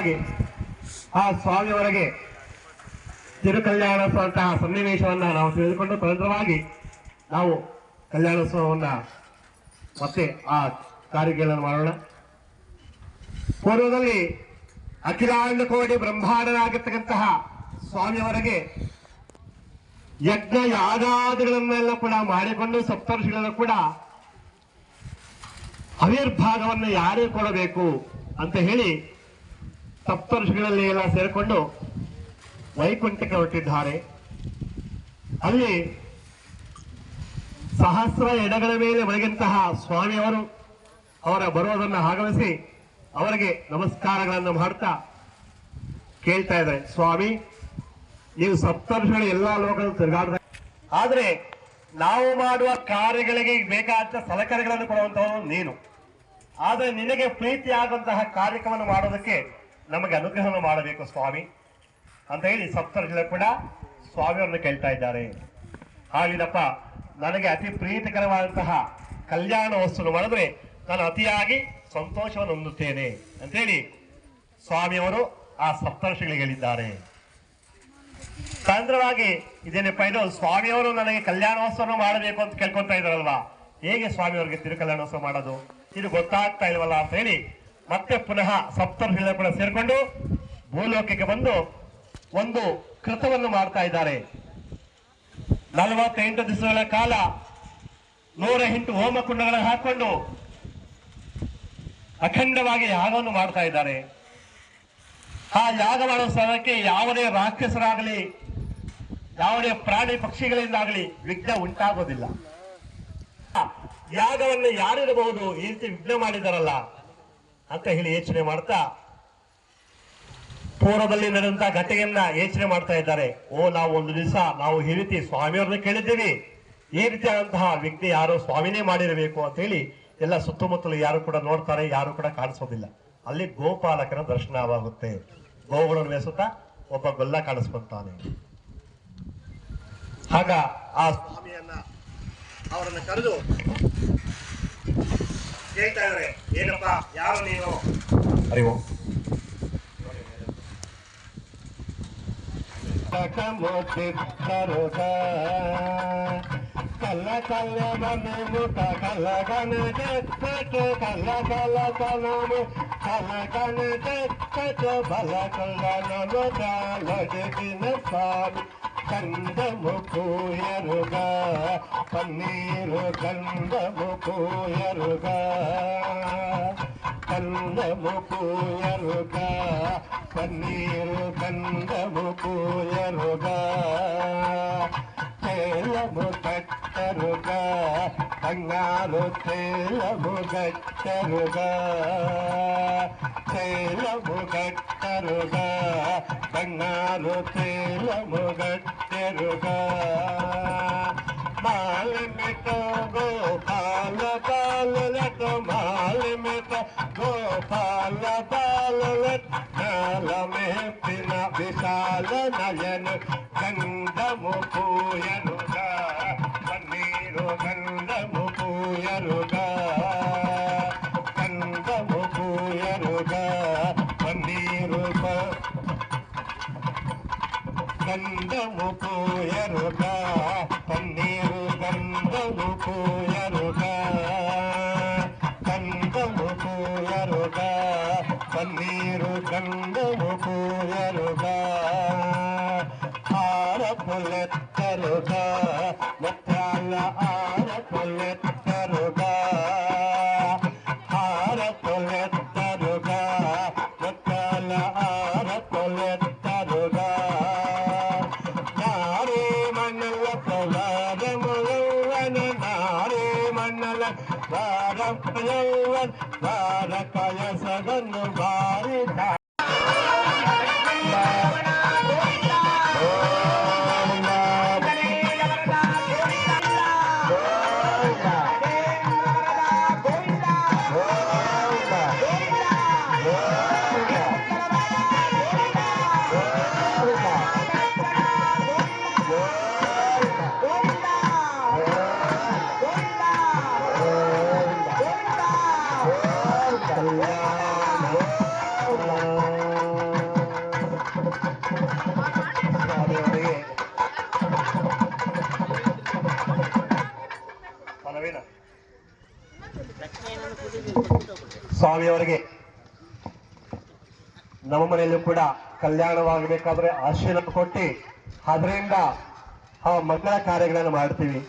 ಹಾಗೆ ಆ ಸ್ವಾಮಿಯವರೆಗೆ ತಿರುಕಲ್ಯಾಣೋತ್ಸವಂತಹ ಸನ್ನಿವೇಶವನ್ನ ನಾವು ತಿಳಿದುಕೊಂಡು ತದನಂತರವಾಗಿ ನಾವು ಕಲ್ಯಾಣೋತ್ಸವವನ್ನ ಮತ್ತೆ ಆ ಕಾರ್ಯಗಳನ್ನು ಮಾಡೋಣ. ಪೂರ್ವದಲ್ಲಿ ಅಖಿಲಾಂಡ ಕೋಟಿ ಬ್ರಹ್ಮಾಂಡನಾಗಿರ್ತಕ್ಕಂತಹ ಸ್ವಾಮಿಯವರೆಗೆ ಯಜ್ಞ ಯಾಗಾದಿಗಳನ್ನೆಲ್ಲ ಕೂಡ ಮಾಡಿಕೊಂಡು ಸಪ್ತರ್ಷಿಗಳನ್ನು ಕೂಡ ಅವಿರ್ಭಾಗವನ್ನು ಯಾರೇ ಕೊಡಬೇಕು ಅಂತ ಹೇಳಿ ಸಪ್ತರ್ಷಿಗಳಲ್ಲಿ ಎಲ್ಲ ಸೇರಿಕೊಂಡು ವೈಕುಂಠಕ್ಕೆ ಹೊರಟಿದ್ದಾರೆ. ಅಲ್ಲಿ ಸಹಸ್ರ ಎಡಗಳ ಮೇಲೆ ಮಲಗಿದಂತಹ ಸ್ವಾಮಿಯವರು ಅವರ ಬರುವುದನ್ನು ಆಗಮಿಸಿ ಅವರಿಗೆ ನಮಸ್ಕಾರಗಳನ್ನು ಮಾಡ್ತಾ ಕೇಳ್ತಾ ಇದ್ದಾರೆ. ಸ್ವಾಮಿ, ನೀವು ಸಪ್ತರ್ಷಿಗಳು ಎಲ್ಲ ಲೋಕಗಳು ತಿರುಗಾಡ್ದ ಆದ್ರೆ ನಾವು ಮಾಡುವ ಕಾರ್ಯಗಳಿಗೆ ಬೇಕಾದ ಸಲಕರಣೆಗಳನ್ನು ಕೊಡುವಂತಹ ನೀನು. ಆದರೆ ನಿನಗೆ ಪ್ರೀತಿಯಾದಂತಹ ಕಾರ್ಯಕ್ರಮವನ್ನು ಮಾಡೋದಕ್ಕೆ ನಮಗೆ ಅನುಗ್ರಹವನ್ನು ಮಾಡಬೇಕು ಸ್ವಾಮಿ. ಅಂತ ಹೇಳಿ ಸಪ್ತರ್ಷಿಗಳು ಕೂಡ ಸ್ವಾಮಿಯವರನ್ನು ಕೇಳ್ತಾ ಇದ್ದಾರೆ. ಹಾಗಿದಪ್ಪ, ನನಗೆ ಅತಿ ಪ್ರೀತಿಕರವಾದಂತಹ ಕಲ್ಯಾಣ ವಸ್ತುವನ್ನು ಮಾಡಿದ್ರೆ ನಾನು ಅತಿಯಾಗಿ ಸಂತೋಷವನ್ನು ಹೊಂದುತ್ತೇನೆ ಅಂತೇಳಿ ಸ್ವಾಮಿಯವರು ಆ ಸಪ್ತರ್ಷಿಗಳಿಗೆ ಹೇಳಿದ್ದಾರೆ. ಸಾಂದ್ರವಾಗಿ ಇದೇನಪ್ಪ ಇದು ಸ್ವಾಮಿಯವರು ನನಗೆ ಕಲ್ಯಾಣೋತ್ಸವ ಮಾಡಬೇಕು ಅಂತ ಕೇಳ್ಕೊತಾ ಇದ್ರಲ್ವಾ ಹೇಗೆ ಸ್ವಾಮಿಯವರಿಗೆ ತಿರು ಕಲ್ಯಾಣೋತ್ಸವ ಮಾಡೋದು? ಇದು ಗೊತ್ತಾಗ್ತಾ ಇಲ್ವಲ್ಲ ಅಂತ ಹೇಳಿ ಮತ್ತೆ ಪುನಃ ಸಪ್ತರ್ಷಿಗಳ ಕೂಡ ಸೇರಿಕೊಂಡು ಭೂಲೋಕಕ್ಕೆ ಬಂದು ಒಂದು ಕೃತವನ್ನು ಮಾಡ್ತಾ ಇದ್ದಾರೆ. ನಲವತ್ತೆಂಟು ದಿವಸಗಳ ಕಾಲ ನೂರ ಎಂಟು ಹೋಮ ಕುಂಡಗಳನ್ನು ಹಾಕೊಂಡು ಅಖಂಡವಾಗಿ ಯಾಗವನ್ನು ಮಾಡ್ತಾ ಇದ್ದಾರೆ. ಆ ಯಾಗ ಮಾಡುವ ಸ್ಥಳಕ್ಕೆ ಯಾವುದೇ ರಾಕ್ಷಸರಾಗಲಿ, ಯಾವುದೇ ಪ್ರಾಣಿ ಪಕ್ಷಿಗಳಿಂದಾಗಲಿ ವಿಘ್ನ ಉಂಟಾಗೋದಿಲ್ಲ. ಯಾಗವನ್ನು ಯಾರಿರಬಹುದು ಈ ರೀತಿ ವಿಘ್ನ ಮಾಡಿದಾರಲ್ಲ ಅಂತ ಹೇಳಿ ಯೋಚನೆ ಮಾಡ್ತಾ ಪೂರ್ವದಲ್ಲಿ ನಡೆದಂತ ಘಟನೆಯನ್ನ ಯೋಚನೆ ಮಾಡ್ತಾ ಇದ್ದಾರೆ. ಓ, ನಾವು ಒಂದು ದಿವಸ, ನಾವು ಈ ರೀತಿ ಸ್ವಾಮಿಯವ್ರನ್ನ ಕೇಳಿದ್ದೀವಿ. ಈ ರೀತಿಯಾದಂತಹ ವ್ಯಕ್ತಿ ಯಾರು ಸ್ವಾಮಿನೇ ಮಾಡಿರಬೇಕು ಅಂತ ಹೇಳಿ ಎಲ್ಲ ಸುತ್ತಮುತ್ತಲು ಯಾರು ಕೂಡ ನೋಡ್ತಾರೆ, ಯಾರು ಕೂಡ ಕಾಣಿಸೋದಿಲ್ಲ. ಅಲ್ಲಿ ಗೋಪಾಲಕನ ದರ್ಶನವಾಗುತ್ತೆ ಗೋಗಳನ್ನು ಮೇಸುತ್ತಾ ಒಬ್ಬ ಗೊಲ್ಲ ಕಾಣಿಸ್ಕೊಂತಾನೆ ಆಗ ಆ ಸ್ವಾಮಿಯನ್ನ ಅವರನ್ನು ಕರೆದು ಹೇಳ್ತಾ ಇದ್ದಾರೆ ಏನಪ್ಪ ಯಾರು ನೀನು ಅರಿವು ಕಮೋತಿತ್ತರುಗ ಕಲ್ಲ ಕಲ್ಲ ಮನೆ ಮುಟ ಕಲ್ಲ ಗನ ಜಕ್ಕಟ ಕಲ್ಲ ಕಲ್ಲ ಕನಮು ಕಲ್ಲ ಗನ ಜಕ್ಕಟ ಬಲ ಕಲ್ಲ ನಮದ కందము కోయరుగా పన్నీరు కందము కోయరుగా కందము కోయరుగా పన్నీరు కందము కోయరుగా తేలము కట్టరుగా అంగాలు తేలము గట్టరుగా తేలము గట్టరుగా అంగాలు తేలము గట్టరుగా. మాలిమితో గోపాల పాలతో మాలిమిత గోపాల గంధము కోయరుగా పన్నీరు గంధము కోయరుగా గంధము కోయరుగా పన్నీరు గంధము కోయరుగా ఆరపులెత్తరుగా మొత్తాల ఆరపులెత్తరుగా. ಸ್ವಾಮಿಯವರಿಗೆ. ನಮ್ಮ ಮನೆಯಲ್ಲೂ ಕೂಡ ಕಲ್ಯಾಣವಾಗಬೇಕಾದ್ರೆ ಆಶೀರ್ವಾದ ಕೊಟ್ಟು ಅದರಿಂದ ಆ ಮಂಗಳ ಕಾರ್ಯಗಳನ್ನು ಮಾಡ್ತೀವಿ.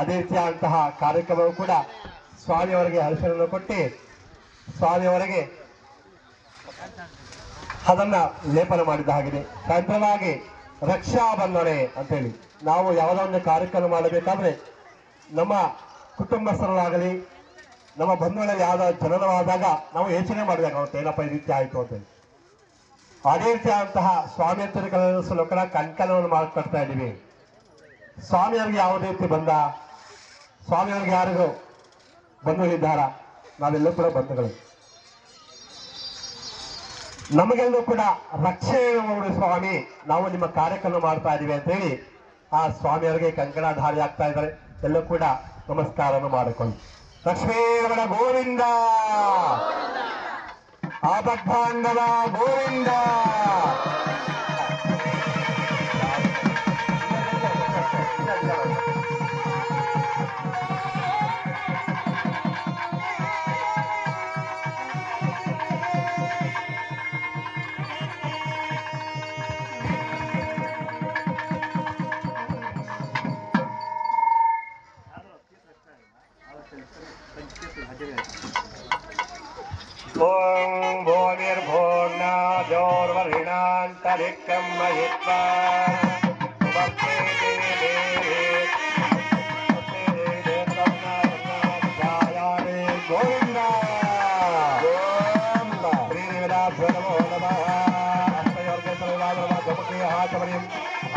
ಅದೇ ರೀತಿಯಾದಂತಹ ಕಾರ್ಯಕ್ರಮವು ಕೂಡ ಸ್ವಾಮಿಯವರಿಗೆ ಆಶೀರ್ವಾದ ಕೊಟ್ಟು ಸ್ವಾಮಿಯವರಿಗೆ ಅದನ್ನ ಲೇಪನ ಮಾಡಿದ ಹಾಗಿದೆ. ನಂತರವಾಗಿ ರಕ್ಷಾ ಬಂಧನೆ ಅಂತೇಳಿ. ನಾವು ಯಾವುದೋ ಒಂದು ಕಾರ್ಯಕ್ರಮ ಮಾಡಬೇಕಾದ್ರೆ ನಮ್ಮ ಕುಟುಂಬಸ್ಥರಾಗಲಿ ನಮ್ಮ ಬಂಧುಗಳಲ್ಲಿ ಯಾವ ಚಲನವಾದಾಗ ನಾವು ಯೋಚನೆ ಮಾಡಬೇಕಾಗುತ್ತೆ ಏನಪ್ಪ ಈ ರೀತಿ ಆಯ್ತು ಅಂತೇಳಿ ಅದೇ ರೀತಿಯಾದಂತಹ ಸ್ವಾಮಿ ಹತ್ತಿರ ಕೂಡ ಕಂಕಣವನ್ನು ಮಾಡ್ಕೊಡ್ತಾ ಇದ್ದೀವಿ. ಸ್ವಾಮಿಯವ್ರಿಗೆ ಯಾವ ರೀತಿ ಬಂದ, ಸ್ವಾಮಿಯವ್ರಿಗೆ ಯಾರಿಗೂ ಬಂಧುಗಳಿದ್ದಾರ ನಾವೆಲ್ಲೂ ಕೂಡ ಬಂಧುಗಳು. ನಮಗೆಲ್ಲೂ ಕೂಡ ರಕ್ಷೆ ಮಾಡಿ ಸ್ವಾಮಿ. ನಾವು ನಿಮ್ಮ ಕಾರ್ಯಕ್ರಮ ಮಾಡ್ತಾ ಇದ್ದೀವಿ ಅಂತ ಹೇಳಿ ಆ ಸ್ವಾಮಿಯವರಿಗೆ ಕಂಕಣಧಾರಿ ಆಗ್ತಾ ಇದ್ದಾರೆ. ಎಲ್ಲೂ ಕೂಡ ನಮಸ್ಕಾರವನ್ನು ಮಾಡಿಕೊಂಡು లక్ష్మీరమణ గోవింద. ఆపద్భాండవ గోవింద. ॐ भूमिर्भोर्णाजोर्वर्हिणान्तरिक्षं महित्वा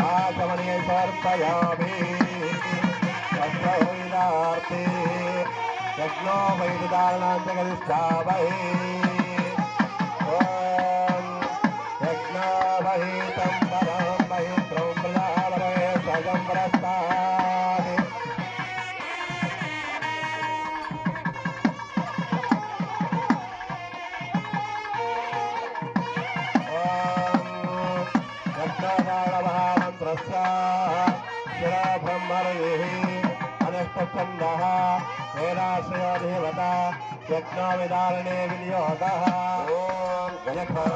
ஆசமணியை பார்ப்பயாமே అశ్వహోయినార్తి యజ్ఞో వైదారణాం జగదిష్టావహి యజ్ఞావహితం పరం మహిత్రం ప్రజావరే బ్రహ్మరే प्रसन्नः। हेराश्रयो देवता यज्ञो विदारणे विनियोगः ॐ गजखा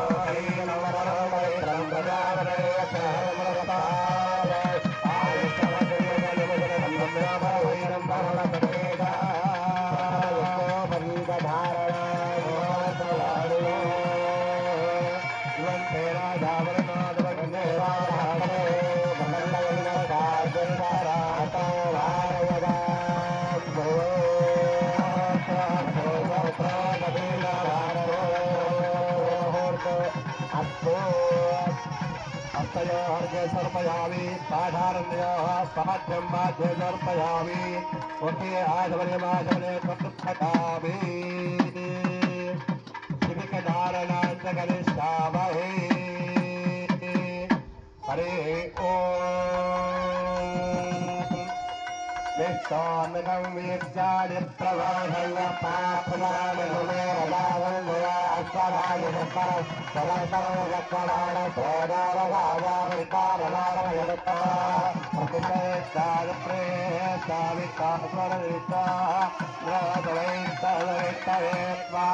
सर्पयामी साधारण्यः समध्यं बाध्य सर्पयामि ओके आधवने माधवने प्रपृच्छतामि शिविकधारणाश्च कनिष्ठामहे हरे ओ। സോമിതം വീർജാടി പ്രവാഹയ പാപുരാണുമേരാവൻപരാണ് പ്രേതാവിത്തവൈത്തവൈത്തവേത്വാ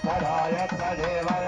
പ്രയോജന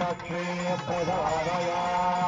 लक्ष्मीः प्रधारया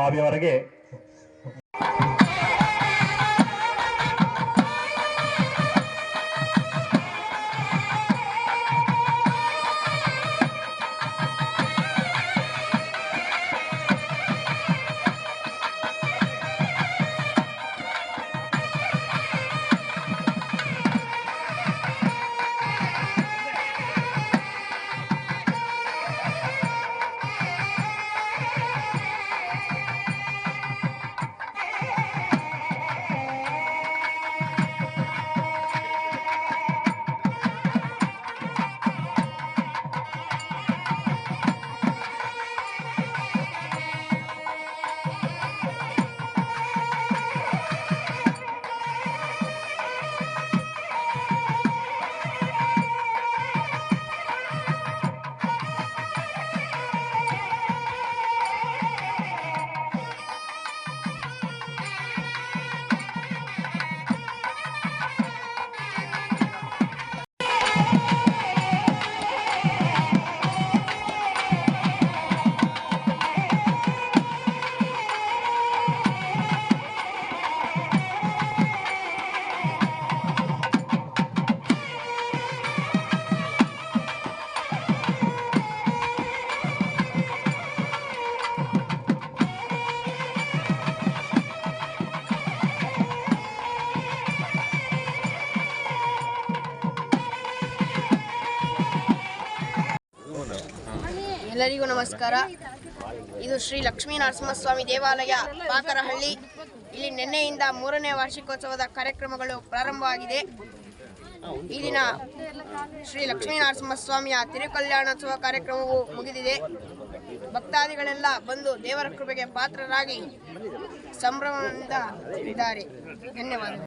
ಸ್ವಾಮಿಯವರಿಗೆ ಎಲ್ಲರಿಗೂ ನಮಸ್ಕಾರ. ಇದು ಶ್ರೀ ಲಕ್ಷ್ಮೀ ನರಸಿಂಹಸ್ವಾಮಿ ದೇವಾಲಯ ಪಾಕರಹಳ್ಳಿ. ಇಲ್ಲಿ ನಿನ್ನೆಯಿಂದ ಮೂರನೇ ವಾರ್ಷಿಕೋತ್ಸವದ ಕಾರ್ಯಕ್ರಮಗಳು ಪ್ರಾರಂಭವಾಗಿದೆ. ಈ ದಿನ ಶ್ರೀ ಲಕ್ಷ್ಮೀ ನರಸಿಂಹಸ್ವಾಮಿಯ ತಿರುಕಲ್ಯಾಣೋತ್ಸವ ಕಾರ್ಯಕ್ರಮವು ಮುಗಿದಿದೆ. ಭಕ್ತಾದಿಗಳೆಲ್ಲ ಬಂದು ದೇವರ ಕೃಪೆಗೆ ಪಾತ್ರರಾಗಿ ಸಂಭ್ರಮದಿಂದ ಇದ್ದಾರೆ. ಧನ್ಯವಾದಗಳು.